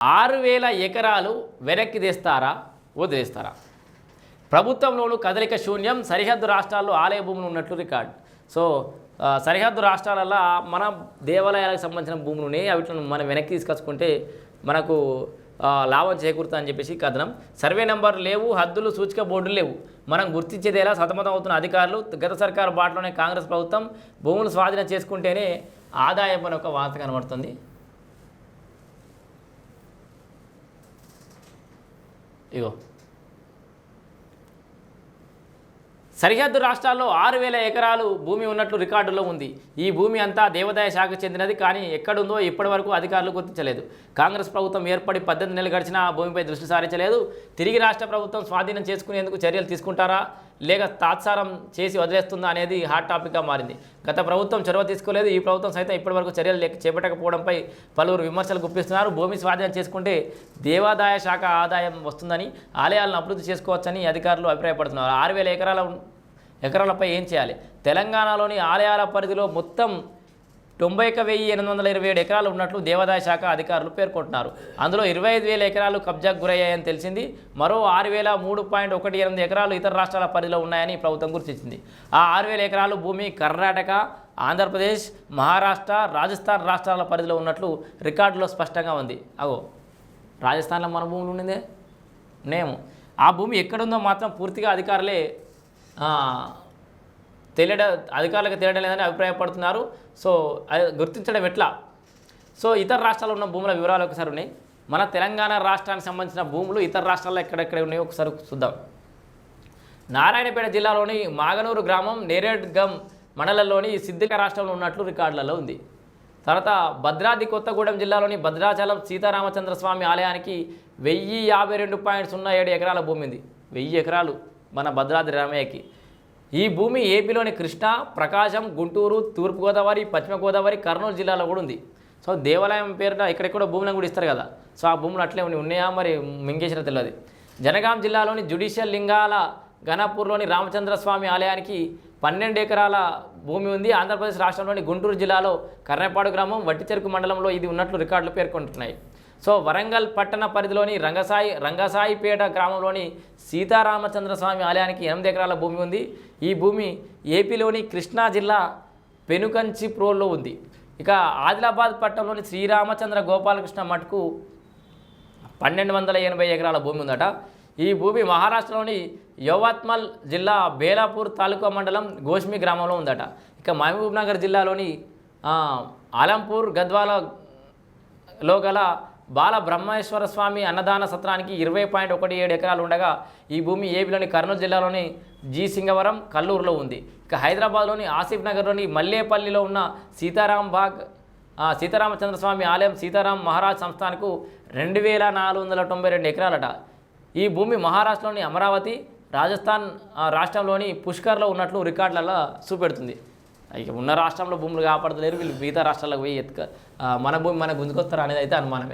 ఆరు వేల ఎకరాలు వెనక్కి తీస్తారా వదిలేస్తారా? ప్రభుత్వంలోను కదలిక శూన్యం సరిహద్దు రాష్ట్రాల్లో ఆలయ భూములు ఉన్నట్లు రికార్డ్. సో సరిహద్దు రాష్ట్రాలలో మన దేవాలయాలకు సంబంధించిన భూములు ఉన్నాయి వాటిని మనం వెనక్కి తీసుకొచ్చుకుంటే మనకు లాభం చేకూరుతా అని చెప్పేసి కథనం. సర్వే నెంబర్ లేవు హద్దులు సూచిక బోర్డులు లేవు. మనం గుర్తించేదేలా సతమతం అవుతున్న అధికారులు గత సర్కారు బాటలోనే కాంగ్రెస్ ప్రభుత్వం భూములు స్వాధీనం చేసుకుంటేనే ఆదాయం అని ఒక వార్త కనబడుతుంది. ఇగో. సరిహద్దు రాష్ట్రాల్లో ఆరు వేల ఎకరాలు భూమి ఉన్నట్లు రికార్డులో ఉంది. ఈ భూమి అంతా దేవాదాయ శాఖకు చెందినది కానీ ఎక్కడుందో ఇప్పటి వరకు అధికారులు గుర్తించలేదు. కాంగ్రెస్ ప్రభుత్వం ఏర్పడి పద్దెనిమిది నెలలు గడిచినా ఆ భూమిపై దృష్టి సారించలేదు. తిరిగి రాష్ట్ర ప్రభుత్వం స్వాధీనం చేసుకునేందుకు చర్యలు తీసుకుంటారా? లేక తాత్సారం చేసి వదిలేస్తుందా అనేది హాట్ టాపిక్గా మారింది. గత ప్రభుత్వం చొరవ తీసుకోలేదు. ఈ ప్రభుత్వం సైతం ఇప్పటివరకు చర్యలు లేక చేపట్టకపోవడంపై పలువురు విమర్శలు గుప్పిస్తున్నారు. భూమి స్వాధీనం చేసుకుంటే దేవాదాయ శాఖ ఆదాయం వస్తుందని ఆలయాలను అభివృద్ధి చేసుకోవచ్చని అధికారులు అభిప్రాయపడుతున్నారు. ఆరు వేల ఎకరాల ఎకరాలపై ఏం చేయాలి? తెలంగాణలోని ఆలయాల పరిధిలో మొత్తం తొంభై ఒక వెయ్యి ఎనిమిది వందల ఇరవై ఏడు ఎకరాలు ఉన్నట్లు దేవాదాయ శాఖ అధికారులు పేర్కొంటున్నారు. అందులో ఇరవై ఐదు వేల ఎకరాలు కబ్జాకు గురయ్యాయని తెలిసింది. మరో ఆరు వేల మూడు పాయింట్ ఒకటి ఎనిమిది ఎకరాలు ఇతర రాష్ట్రాల పరిధిలో ఉన్నాయని ప్రభుత్వం గుర్తించింది ఆ ఆరు వేల ఎకరాలు భూమి కర్ణాటక ఆంధ్రప్రదేశ్ మహారాష్ట్ర రాజస్థాన్ రాష్ట్రాల పరిధిలో ఉన్నట్లు రికార్డులో స్పష్టంగా ఉంది. అగో రాజస్థాన్లో మన భూములు ఉండిందే? నేము. ఆ భూమి ఎక్కడుందో మాత్రం పూర్తిగా అధికారులే తెలియడం అధికారులకు తెలియడం లేదని అభిప్రాయపడుతున్నారు. సో అది గుర్తించడం ఎట్లా? సో ఇతర రాష్ట్రాల్లో ఉన్న భూముల వివరాలు ఒకసారి ఉన్నాయి. మన తెలంగాణ రాష్ట్రానికి సంబంధించిన భూములు ఇతర రాష్ట్రాల్లో ఎక్కడెక్కడ ఉన్నాయో ఒకసారి చూద్దాం. నారాయణపేట జిల్లాలోని మాగనూరు గ్రామం నేరేడ్గం మండలంలోని సిద్ధిక రాష్ట్రంలో ఉన్నట్లు రికార్డులలో ఉంది. తర్వాత భద్రాద్రి కొత్తగూడెం జిల్లాలోని భద్రాచలం సీతారామచంద్ర స్వామి ఆలయానికి వెయ్యి యాభై రెండు పాయింట్ సున్నా ఏడు ఎకరాల భూమి ఉంది. వెయ్యి ఎకరాలు మన భద్రాద్రి రామయ్యకి. ఈ భూమి ఏపీలోని కృష్ణా ప్రకాశం గుంటూరు తూర్పుగోదావరి పశ్చిమ గోదావరి కర్నూలు జిల్లాలో కూడా ఉంది. సో దేవాలయం పేరున ఇక్కడెక్కడో భూములను కూడా ఇస్తారు కదా. సో ఆ భూములు అట్లే ఉన్నాయా మరి మింగేసిన తెలియదు జనగాం జిల్లాలోని జుడిషియల్ లింగాల ఘనపూర్లోని రామచంద్ర స్వామి ఆలయానికి పన్నెండు ఎకరాల భూమి ఉంది. ఆంధ్రప్రదేశ్ రాష్ట్రంలోని గుంటూరు జిల్లాలో కర్ణపాడు గ్రామం వట్టిచెరుకు మండలంలో ఇది ఉన్నట్లు రికార్డులు పేర్కొంటున్నాయి. సో వరంగల్ పట్టణ పరిధిలోని రంగసాయి రంగసాయిపేట గ్రామంలోని సీతారామచంద్ర స్వామి ఆలయానికి ఎనిమిది ఎకరాల భూమి ఉంది. ఈ భూమి ఏపీలోని కృష్ణా జిల్లా పెనుకంచిప్రోల్లో ఉంది. ఇక ఆదిలాబాద్ పట్టణంలోని శ్రీరామచంద్ర గోపాలకృష్ణ మఠకు పన్నెండు వందల ఎనభై ఎకరాల భూమి ఉందట. ఈ భూమి మహారాష్ట్రలోని యవత్మల్ జిల్లా బేలాపూర్ తాలూకా మండలం గోష్మి గ్రామంలో ఉందట. ఇక మహబూబ్నగర్ జిల్లాలోని ఆలంపూర్ గద్వాలలో గల బాల బ్రహ్మేశ్వర స్వామి అన్నదాన సత్రానికి ఇరవై పాయింట్ ఒకటి ఏడు ఎకరాలు ఉండగా ఈ భూమి ఏపీలోని కర్నూలు జిల్లాలోని జీ సింగవరం కల్లూరులో ఉంది. ఇక హైదరాబాద్లోని ఆసిఫ్ నగర్లోని మల్లేపల్లిలో ఉన్న సీతారాం బాగ్ సీతారామచంద్రస్వామి ఆలయం సీతారాం మహారాజ్ సంస్థానకు రెండు వేల నాలుగు వందల తొంభై రెండు ఎకరాలట. ఈ భూమి మహారాష్ట్రలోని అమరావతి రాజస్థాన్ రాష్ట్రంలోని పుష్కర్లో ఉన్నట్లు రికార్డులలో చూపెడుతుంది. ఇక ఉన్న రాష్ట్రంలో భూములు కాపాడతలేరు వీళ్ళు మిగతా రాష్ట్రాలకు పోయి ఎత్తుక మన భూమి మన గుంజుకొస్తారు అనేది అయితే అనుమానమే.